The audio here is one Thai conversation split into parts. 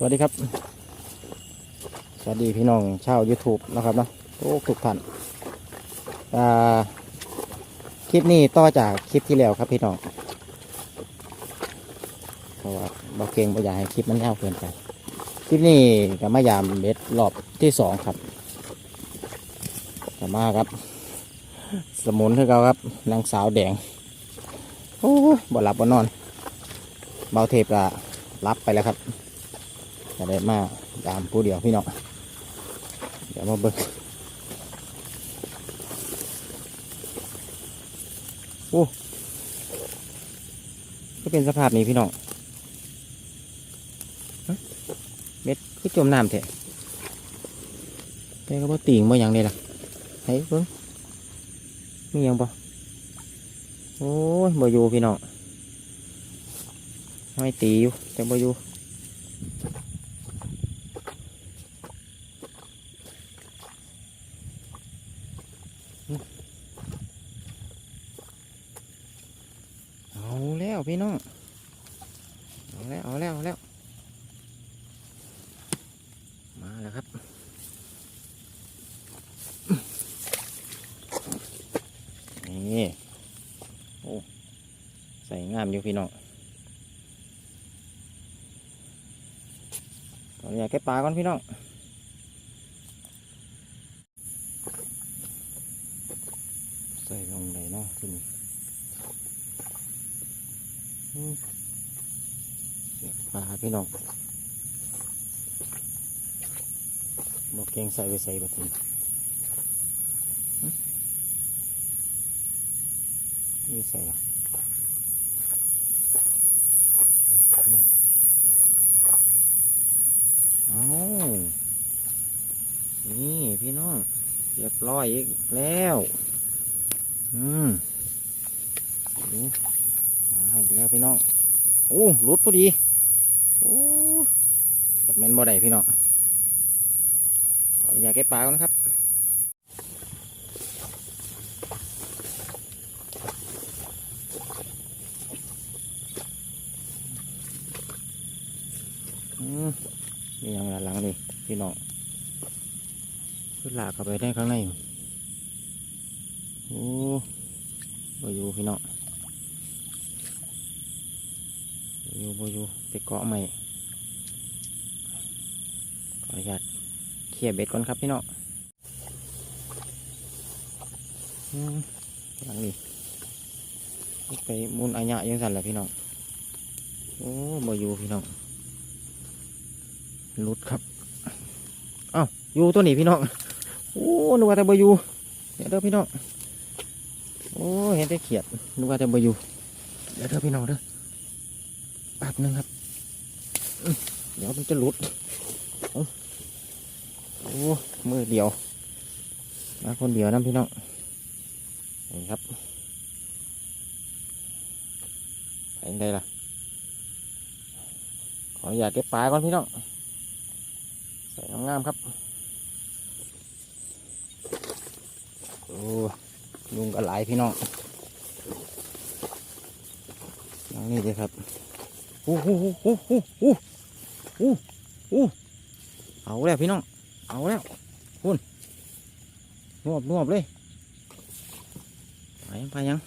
สวัสดีครับ สวัสดีพี่น้องชาว YouTube นะครับนะทุกทุกท่านอ่าคลิปนี้ต่อจากคลิปที่แล้วครับพี่น้องเพราะว่าเราเก่งเราอยากให้คลิปมันยาวเกินไป คลิปนี้ก็มายามเบ็ดรอบที่สองครับกมาครับ สมุนคือเขาครับนางสาวแดงโอ้บ่หลับบ่นอน เบาเทปละรับไปแล้วครับ จะได้มายามผู้เดียวพี่น้องเดี๋ยวมาเบิ่งโอ้ก็เป็นสภาพนี้พี่น้องเม็ดคือจมน้ำเถอะแต่ก็บ่ติ่งบ่หยังเลยล่ะเฮ้ยเบิ่งมีหยังบ่โอ้ยบ่อยู่พี่น้องไม่ตีอยู่แต่บ่อยู่เอาแล้วพี่น้อง เอาแล้วเอาแล้วเอาแล้ว มาแล้วครับ นี่ โอ้ ใส่งามอยู่พี่น้องขออนุญาตแก้ปลาก่อนพี่น้องใส่ลงเลยเนาะที่นี่เสียปลาพี่น้องบอกเก่งใส่ไปใส่บัดทีนี่ใส่น้อง เอานี่พี่น้องเร้อยอีกแล้ว อืมดูมาให้แล้วพี่น้อง โอ้หลุดพอดี โอ้แบบแมนบ่ได้พี่น้อง ขออนุญาตเก็บปลาก่อนนะครับอืมนี่ยังหลังนี่พี่น้อง ลากเข้าไปได้ข้างในโอ้บอยู่พี่น้องบอยู่บอยู่ไปเกาะใหม่ขออนุญาตเคลียเบ็ดก่อนครับพี่น้องอืมหลังนี่ไปมุนอัญญะยังสั่นแหละพี่น้องโอ้บอยู่พี่น้องลุดครับ เอ้าอยู่ตัวนี้พี่น้อง โอ้นึกว่าแต่บอยู่เดี๋ยวเด้อพี่น้องโอ้เห็นแต่เขียดนึกว่าแต่บอยู่เดี๋ยวเด้อพี่น้องเด้อแป๊บหนึงครับเดี๋ยวมันจะหลุดเอ้โอ้มือเดียวมาคนเดียวนะพี่น้องนี่ครับไปยังไงล่ะขออนุญาตเก็บปลาก่อนพี่น้องใส่งามครับ โอ้ ยุงก็หลายพี่น้องอย่งนี้เลยครับอู้หูหูหูหูหูหูหูเอาแล้วพี่น้อง เอาแล้วคุณนวบนวบเลยไปยังไปยัง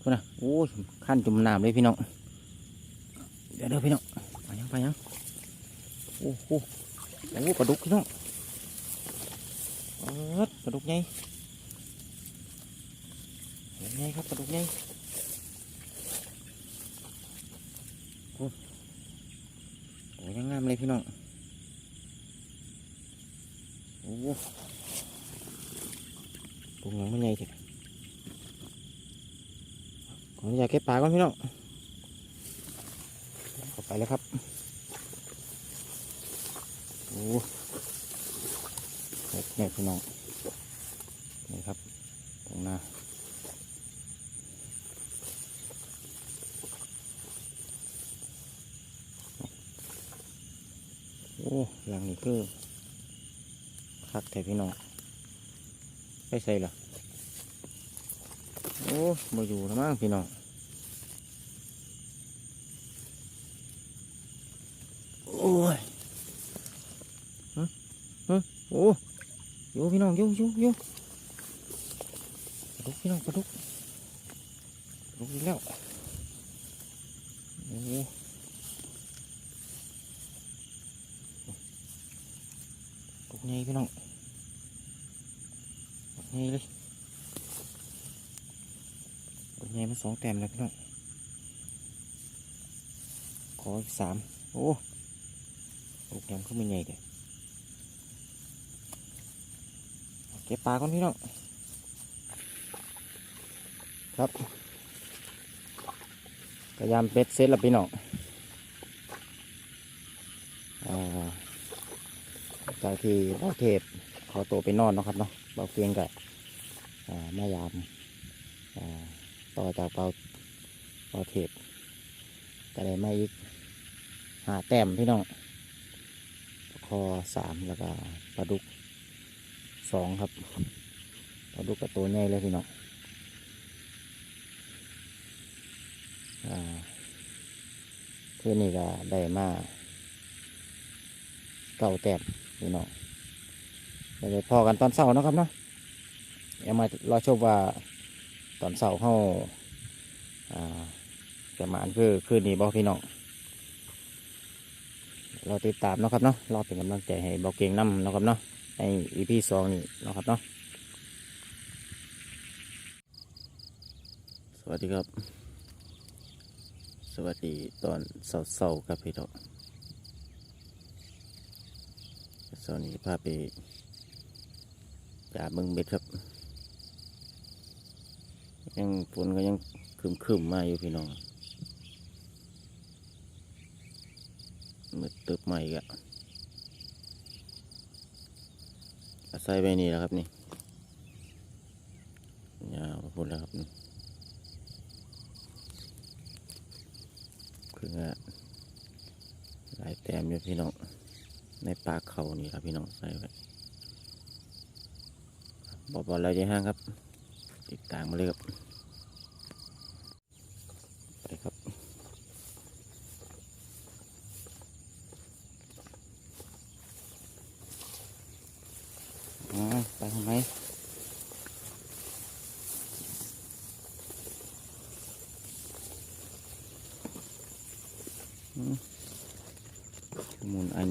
คุณนะโอ้ยขั้นจุ่มน้ำเลยพี่น้อง เดี๋ยวเดี๋ยวพี่น้องไปยังไปยังโอ้โหโอ้ปลาดุกพี่น้องเอิดปลาดุกใหญ่เห็น ไงครับปลาดุกใหญ่โอ้ยงามเลยพี่น้องโอ้โหตังมันใหญ่จังขออนุญาตเก็บปลาก่อนพี่น้องเข้าไปแล้วครับโอ้เนี่ยพี่น้องนี่ครับตรงหน้า อ้หลังนี้คือคักแถพี่น้องไปใส่หรอโอ้มาอยู่ทล้วมั้พี่น้องโอ้ยฮะฮะโอ้ยโยพี่น้องโยโยโยกระดุกพี่น้องลุกลุกอีกแล้วโอ้ ปลาดุกใหญ่พี่น้องปลาดุกใหญ่เลยปลาดุกใหญ่มาสองแต้มแล้วพี่น้อง ขออีกสามโอ้ปลาดุกยังก็ไม่ใหญ่เด้เก็บปลาก่อนพี่น้อง ครับพยายามเป็ดเซตแล้วพี่น้องอ่า จากที่เบาเทพขอตัวไปนอนเนาะครับเนาะเบาเพียงกับแม่ยามต่อจากเบาเบาเทพก็ได้มาอีกหาแต้มพี่น้องคอสามแล้วก็ปลาดุกสองครับปลาดุกกับตัวใหญ่เลยพี่น้องอ่าคืนนี้ก็ได้มาเก้าแต้ม พี่น้องเดี๋ยวไปพอกันตอนเช้าเนะครับเนาะเดี๋ยวมารอชมว่าตอนเช้าเขาอ่าจะมาอันคือคืนนี้บอกพี่น้องเราติดตามนะครับเนาะรอเป็นกำลังใจให้บอกเก่งน้ำนะครับเนาะในอีพีสองนี่นะครับเนาะสวัสดีครับ สวัสดีตอนเศร้าๆครับพี่น้อง เช้านี้พาไปจ่าเมืองเบ็ดครับ ยังฝนก็ยังคึมๆมาอยู่พี่น้องมืดตึบใหม่กะอาศัยไปนี่แล้วครับนี่ยาวพูดแล้วครับนี่คือว่าหลายแต้มอยู่พี่น้อง ในปลาเขานี่ครับพี่น้องใส่ไว้บอกบอลอะไรจะห้างครับ ติดตามมาเลยครับ ไปครับอ๋อไปทำไมอืม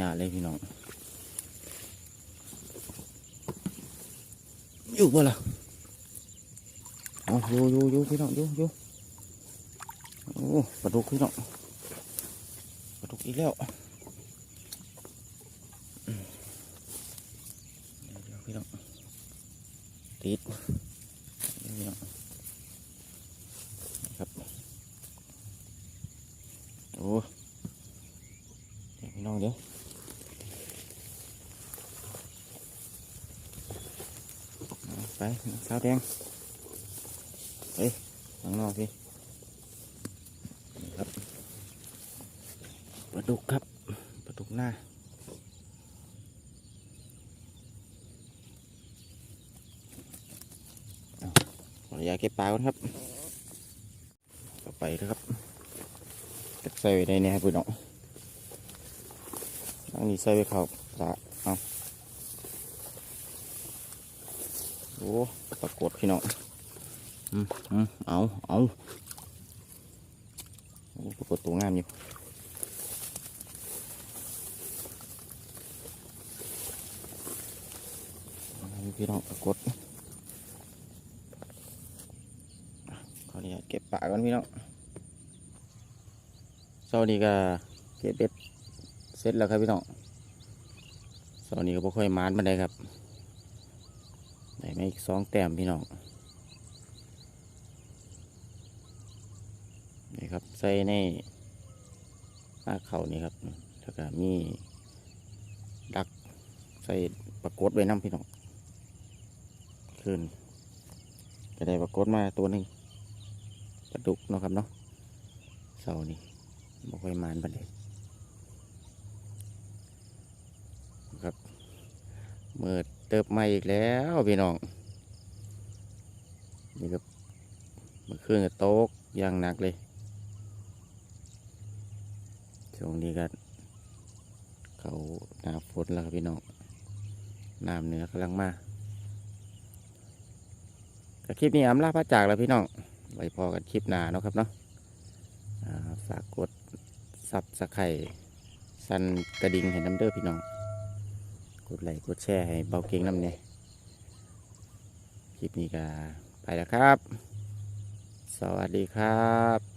หมุนอาญาเลยพี่น้อง อยู่บ่ล่ะอาอยู่อยู่อยู่พี่น้องอยู่อยู่โอ้ปลาดุกพี่น้องปลาดุกอีกแล้วพี่น้องติดพี่น้องครับโอ้เดี๋ยวพี่น้องเดี๋ยวเอา ไปสาวแดงเฮ้ยข้างนอกพี่นี่ครับปลาดุกครับปลาดุกหน้าขออนุญาตเก็บปลาก่อนครับ ต่อไปนะครับจักใส่ไว้ได้เนี่ยครับพี่น้องอันนี้ใส่ไว้เขาปลาเอา โอ้ปรากฏพี่น้องอืมอืมเอาเอาโอ้ปรากฏตัวงามอยู่พี่น้องปรากฏขออนุญาตเก็บปลาก่อนพี่น้องเช้านี้ก็เก็บเบ็ดเสร็จแล้วครับพี่น้องเช้านี้ก็บ่ค่อยมานมาได้ครับ ได้มาอีกสองแต้มพี่น้องนี่ครับใส่ในหน้าเข่านี่ครับแล้วก็มีดักใส่ปรากฏไว้น้ำพี่น้องขึ้นก็ได้ปรากฏมาตัวหนึ่งปลาดุกเนาะครับเนาะเสานี่บ่ค่อยมานบันไดค มืดเติบใหม่อีกแล้วพี่น้อง นี่ก็เบเมื่อคืนก็ตกอย่างหนักเลย ช่วงนี้ก็เขาหนาฝนแล้วพี่น้อง น้ำเนื้อกำลังมาแต่คลิปนี้อำลาพระจากแล้วพี่น้อง ไว้พอกันคลิปหนาเนาะครับเนาะฝากกดซับสไครสันกระดิ่งเห็นน้ำเด้อพี่น้อง กดไลค์กดแชร์ให้เบาเก่งน้ำเนี่ยคลิปนี้ก็ไปแล้วครับ สวัสดีครับ